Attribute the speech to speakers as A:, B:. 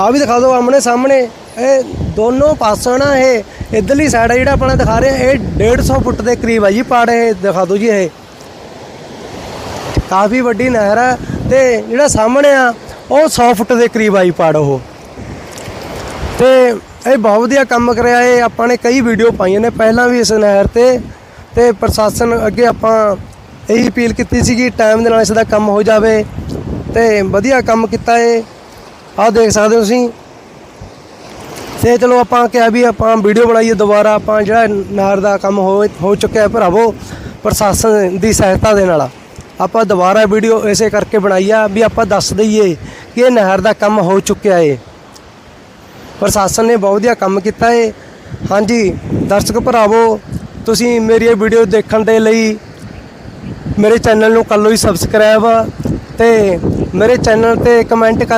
A: ਆ ਵੀ ਦਿਖਾ ਦਿਓ ਆਮਣੇ ਸਾਹਮਣੇ। ਇਹ ਦੋਨੋਂ ਪਾਸੋਂ ਨਾ ਇਹ ਇਧਰਲੀ ਸਾਈਡ ਹੈ ਜਿਹੜਾ ਆਪਣਾ ਦਿਖਾ ਰਹੇ ਆ, ਇਹ 150 ਫੁੱਟ ਦੇ ਕਰੀਬ ਆ ਜੀ ਪਾੜ ਇਹ ਦਿਖਾ ਦਿਓ ਜੀ ਇਹ। ਕਾਫੀ ਵੱਡੀ ਨਹਿਰ ਹੈ ਤੇ ਜਿਹੜਾ ਸਾਹਮਣੇ ਆ ਉਹ 100 ਫੁੱਟ ਦੇ ਕਰੀਬ ਆਈ ਪਾੜ ਉਹ। ਤੇ ਇਹ ਬਹੁਤ ਵਧੀਆ ਕੰਮ ਕਰਿਆ ਇਹ ਆਪਾਂ ਨੇ ਕਈ ਵੀਡੀਓ ਪਾਈਆਂ ਨੇ ਪਹਿਲਾਂ ਵੀ ਇਸ ਨਹਿਰ ਤੇ ਤੇ ਪ੍ਰਸ਼ਾਸਨ ਅੱਗੇ ਆਪਾਂ ਇਹੀ ਅਪੀਲ ਕੀਤੀ ਸੀ ਕਿ ਟਾਈਮ ਦੇ ਨਾਲ ਇਸ ਦਾ ਕੰਮ ਹੋ ਜਾਵੇ ਤੇ ਵਧੀਆ ਕੰਮ ਕੀਤਾ ਇਹ। ਆਹ ਦੇਖ ਸਕਦੇ ਹੋ ਤੁਸੀਂ। ਤੇ ਚਲੋ ਆਪਾਂ ਕਿਹਾ ਵੀ ਆਪਾਂ ਵੀਡੀਓ ਬਣਾਈਏ ਦੁਬਾਰਾ, ਆਪਾਂ ਜਿਹੜਾ ਨਹਿਰ ਦਾ ਕੰਮ ਹੋ ਹੋ ਚੁੱਕਿਆ ਹੈ ਭਰਾਵੋ, ਪ੍ਰਸ਼ਾਸਨ ਦੀ ਸਹਾਇਤਾ ਦੇ ਨਾਲ। ਆਪਾਂ ਦੁਬਾਰਾ ਵੀਡੀਓ ਇਸੇ ਕਰਕੇ ਬਣਾਈ ਆ ਵੀ ਆਪਾਂ ਦੱਸ ਦਈਏ ਕਿ ਇਹ ਨਹਿਰ ਦਾ ਕੰਮ ਹੋ ਚੁੱਕਿਆ ਏ। ਪ੍ਰਸ਼ਾਸਨ ਨੇ ਬਹੁਤ ਵਧੀਆ ਕੰਮ ਕੀਤਾ ਏ। ਹਾਂਜੀ, ਦਰਸ਼ਕ ਭਰਾਵੋ, ਤੁਸੀਂ ਮੇਰੀ ਇਹ ਵੀਡੀਓ ਦੇਖਣ ਦੇ ਲਈ ਮੇਰੇ ਚੈਨਲ ਨੂੰ ਕਰ ਲਓ ਜੀ ਸਬਸਕ੍ਰਾਈਬ ਤੇ ਮੇਰੇ ਚੈਨਲ ਤੇ ਕਮੈਂਟ ਕਰ